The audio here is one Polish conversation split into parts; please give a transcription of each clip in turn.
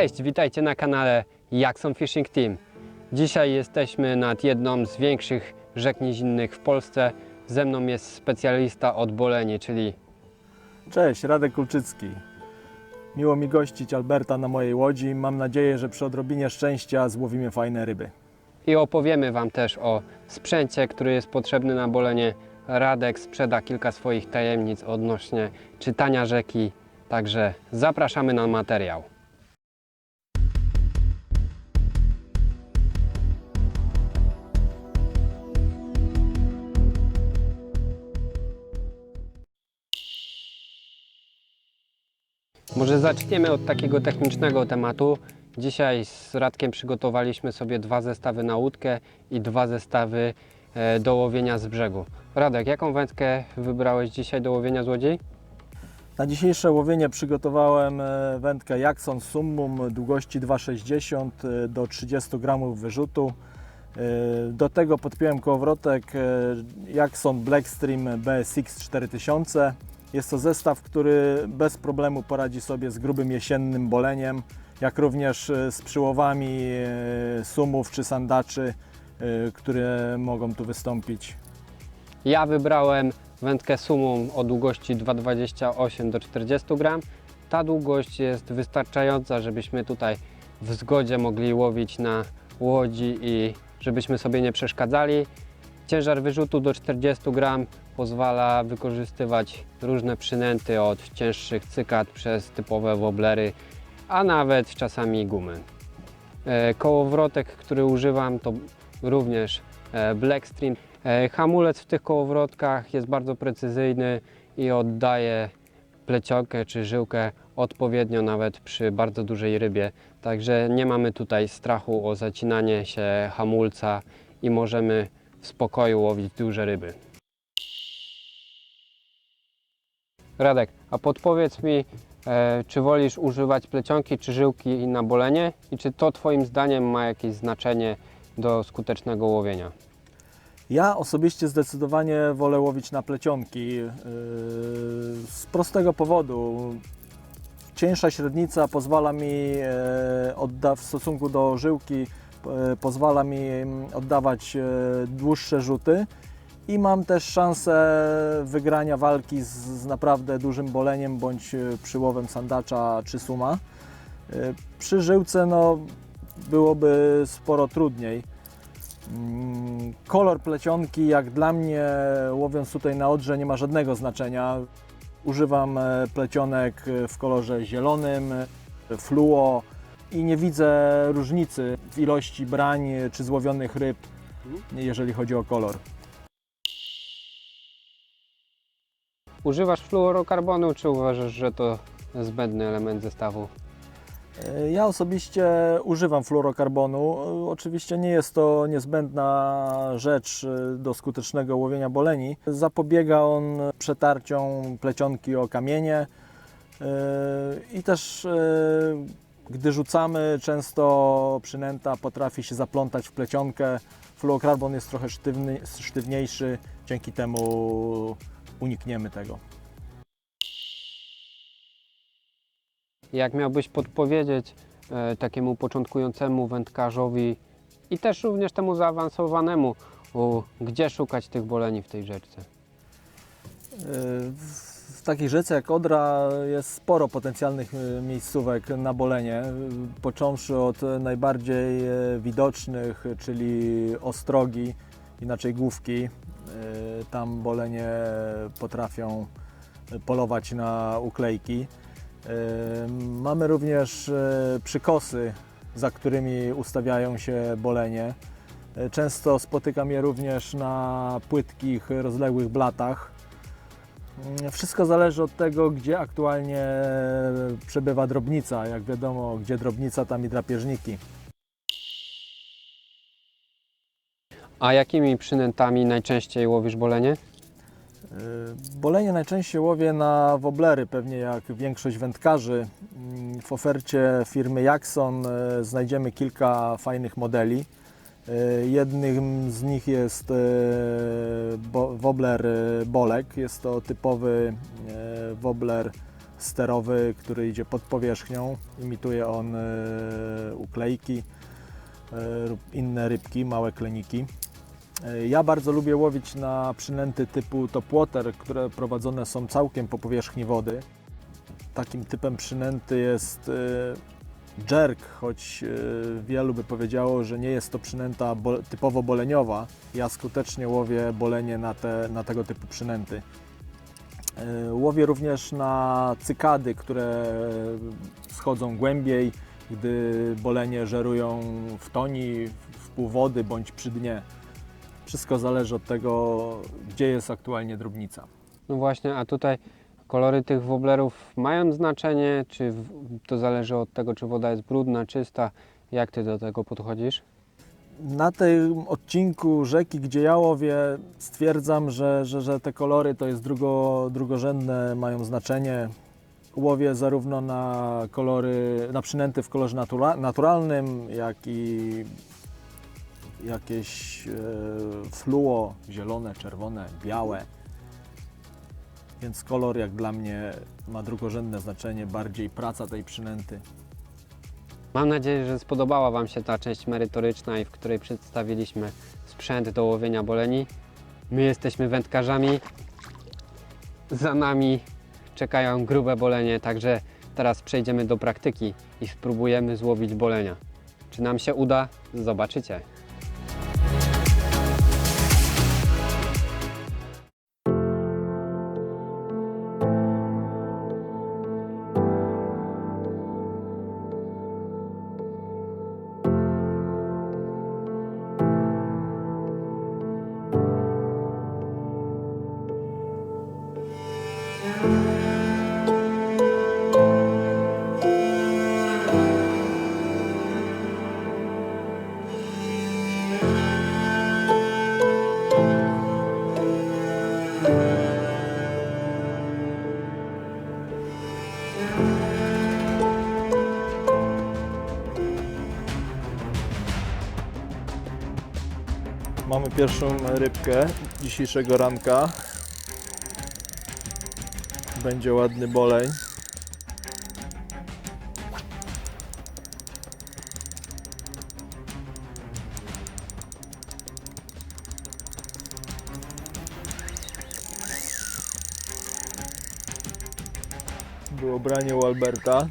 Cześć, witajcie na kanale Jackson Fishing Team. Dzisiaj jesteśmy nad jedną z większych rzek nizinnych w Polsce. Ze mną jest specjalista od boleni, czyli Cześć, Radek Kulczycki. Miło mi gościć Alberta na mojej łodzi. Mam nadzieję, że przy odrobinie szczęścia złowimy fajne ryby. i opowiemy Wam też o sprzęcie, który jest potrzebny na bolenie. Radek sprzeda kilka swoich tajemnic odnośnie czytania rzeki, także zapraszamy na materiał. Może zaczniemy od takiego technicznego tematu. Dzisiaj z Radkiem przygotowaliśmy sobie dwa zestawy na łódkę i dwa zestawy e, do łowienia z brzegu. Radek, jaką wędkę wybrałeś dzisiaj do łowienia z łodzi? Na dzisiejsze łowienie przygotowałem e, wędkę Jackson Summum długości 2,60 e, do 30 gramów wyrzutu. Do tego podpiąłem kołowrotek Jackson Blackstream BSX 4000. Jest to zestaw, który bez problemu poradzi sobie z grubym jesiennym boleniem, jak również e, z przyłowami e, sumów czy sandaczy, e, które mogą tu wystąpić. Ja wybrałem wędkę sumą o długości 2,28 do 40 gram. Ta długość jest wystarczająca, żebyśmy tutaj w zgodzie mogli łowić na łodzi i żebyśmy sobie nie przeszkadzali. Ciężar wyrzutu do 40 gram pozwala wykorzystywać różne przynęty od cięższych cykad przez typowe woblery, a nawet czasami gumy. E, Kołowrotek, który używam to również e, Blackstream. E, Hamulec w tych kołowrotkach jest bardzo precyzyjny i oddaje plecionkę czy żyłkę odpowiednio nawet przy bardzo dużej rybie. Także nie mamy tutaj strachu o zacinanie się hamulca i możemy w spokoju łowić duże ryby. Radek, a podpowiedz mi, e, czy wolisz używać plecionki czy żyłki na bolenie i czy to Twoim zdaniem ma jakieś znaczenie do skutecznego łowienia? Ja osobiście zdecydowanie wolę łowić na plecionki yy, z prostego powodu. Cieńsza średnica pozwala mi e, w stosunku do żyłki e, pozwala mi oddawać e, dłuższe rzuty i mam też szansę wygrania walki z, z naprawdę dużym boleniem bądź e, przyłowem sandacza czy suma. E, Przy żyłce no, byłoby sporo trudniej. Mm, Kolor plecionki, jak dla mnie, łowiąc tutaj na Odrze, nie ma żadnego znaczenia. Używam e, plecionek w kolorze zielonym, e, fluo i nie widzę różnicy w ilości brań czy złowionych ryb, jeżeli chodzi o kolor. Używasz fluorokarbonu, czy uważasz, że to zbędny element zestawu? E, Ja osobiście używam fluorokarbonu. E, Oczywiście nie jest to niezbędna rzecz e, do skutecznego łowienia boleni. Zapobiega on przetarciom plecionki o kamienie i też gdy rzucamy, często przynęta potrafi się zaplątać w plecionkę. Fluorokarbon jest trochę sztywny, sztywniejszy, dzięki temu unikniemy tego. Jak miałbyś podpowiedzieć e, takiemu początkującemu wędkarzowi i też również temu zaawansowanemu, o, gdzie szukać tych boleni w tej rzeczce? W w takiej rzece jak Odra jest sporo potencjalnych e, miejscówek na bolenie, e, począwszy od najbardziej e, widocznych, czyli Ostrogi, inaczej Główki. Tam bolenie potrafią polować na uklejki. Mamy również przykosy, za którymi ustawiają się bolenie. Często spotykam je również na płytkich, rozległych blatach. Wszystko zależy od tego, gdzie aktualnie przebywa drobnica. Jak wiadomo, gdzie drobnica, tam i drapieżniki. A jakimi przynętami najczęściej łowisz bolenie? Yy, Bolenie najczęściej łowię na woblery, pewnie jak większość wędkarzy. Mm, W ofercie firmy Jackson e, znajdziemy kilka fajnych modeli. E, Jednym z nich jest e, wobler e, Bolek. Jest to typowy wobler sterowy, który idzie pod powierzchnią. Imituje on uklejki lub inne rybki, małe kleniki. Ja bardzo lubię łowić na przynęty typu topwater, które prowadzone są całkiem po powierzchni wody. Takim typem przynęty jest jerk, choć e, wielu by powiedziało, że nie jest to przynęta typowo boleniowa. Ja skutecznie łowię bolenie na, te, na tego typu przynęty. E, Łowię również na cykady, które schodzą głębiej, gdy bolenie żerują w toni, w pół wody bądź przy dnie. Wszystko zależy od tego, gdzie jest aktualnie drobnica. No właśnie, a tutaj kolory tych woblerów mają znaczenie, czy to zależy od tego, czy woda jest brudna, czysta? Jak ty do tego podchodzisz? Na tym odcinku rzeki, gdzie ja łowię, stwierdzam, że, że, że te kolory to jest drugo, drugorzędne, mają znaczenie. Łowię zarówno na kolory, na przynęty w kolorze natura, naturalnym, jak i jakieś e, fluo, zielone, czerwone, białe. Więc kolor jak dla mnie ma drugorzędne znaczenie, bardziej praca tej przynęty. Mam nadzieję, że spodobała Wam się ta część merytoryczna i w której przedstawiliśmy sprzęt do łowienia boleni. My jesteśmy wędkarzami, za nami czekają grube bolenie, także teraz przejdziemy do praktyki i spróbujemy złowić bolenia. Czy nam się uda? Zobaczycie. Pierwszą rybkę dzisiejszego ranka. Będzie ładny boleń. Było branie u Alberta.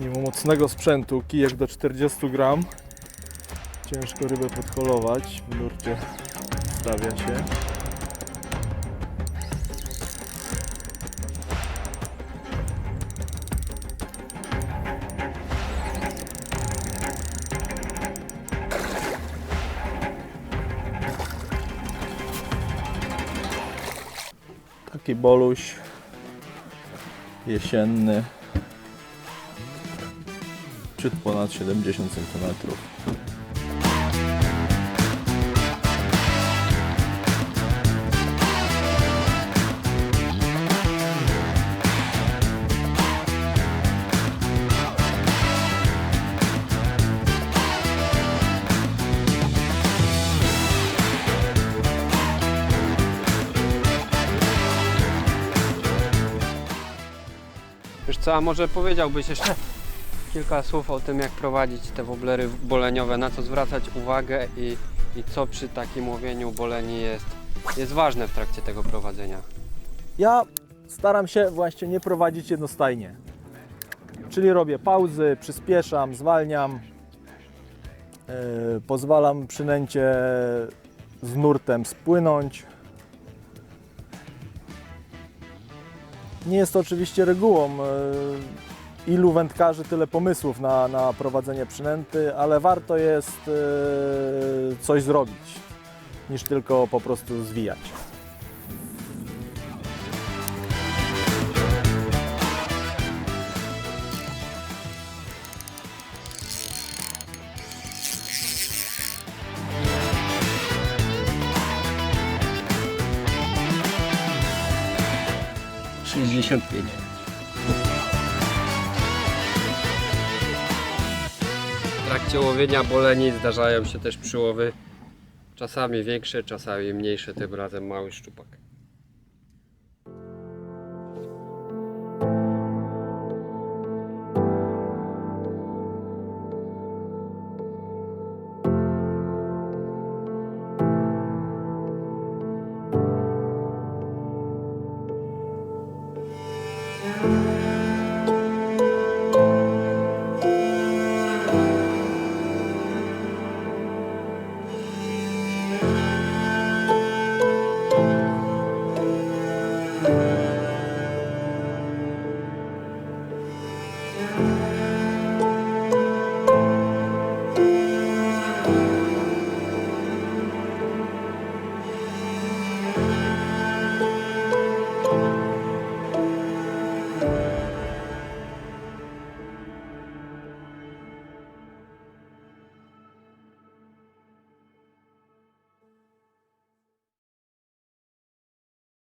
Mimo mocnego sprzętu, kijek do 40 gram. Ciężko rybę podholować. W nurcie stawia się. Taki boluś jesienny ciut ponad 70 cm. Wiesz co, a może powiedziałbyś jeszcze kilka słów o tym, jak prowadzić te woblery boleniowe, na co zwracać uwagę i, i co przy takim łowieniu boleni jest, jest ważne w trakcie tego prowadzenia. Ja staram się właśnie nie prowadzić jednostajnie. Czyli robię pauzy, przyspieszam, zwalniam. Yy, pozwalam przynęcie z nurtem spłynąć. Nie jest to oczywiście regułą. yy, ilu wędkarzy, tyle pomysłów na, na prowadzenie przynęty, ale warto jest yy, coś zrobić, niż tylko po prostu zwijać. Шестьдесят. Trakcie łowienia boleni zdarzają się też przyłowy. Czasami większe, czasami mniejsze, tym razem mały szczupak.